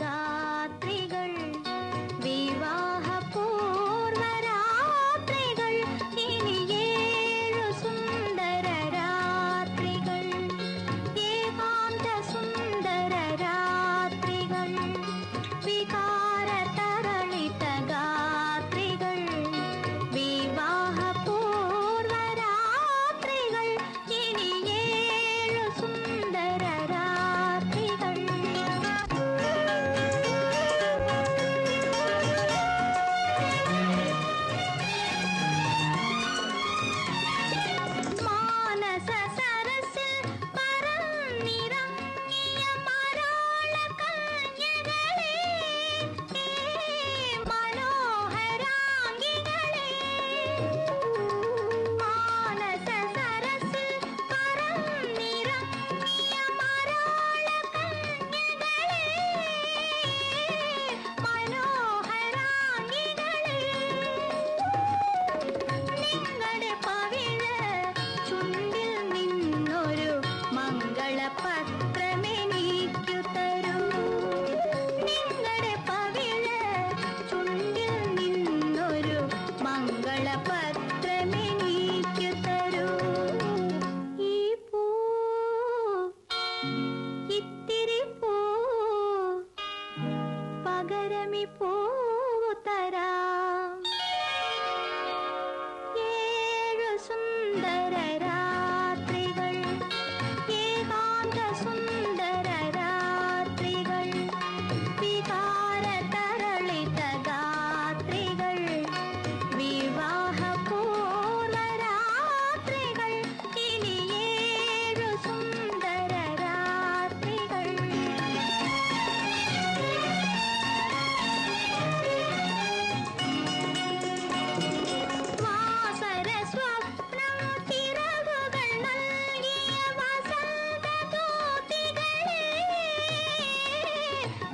ದಾತ್ರಿಗಳು ಪೋತರ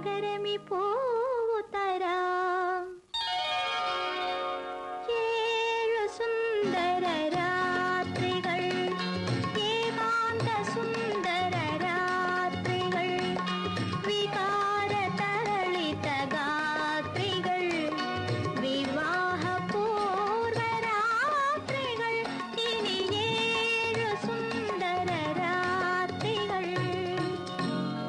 സാഗരമി പോവു തരാം. സുന്ദര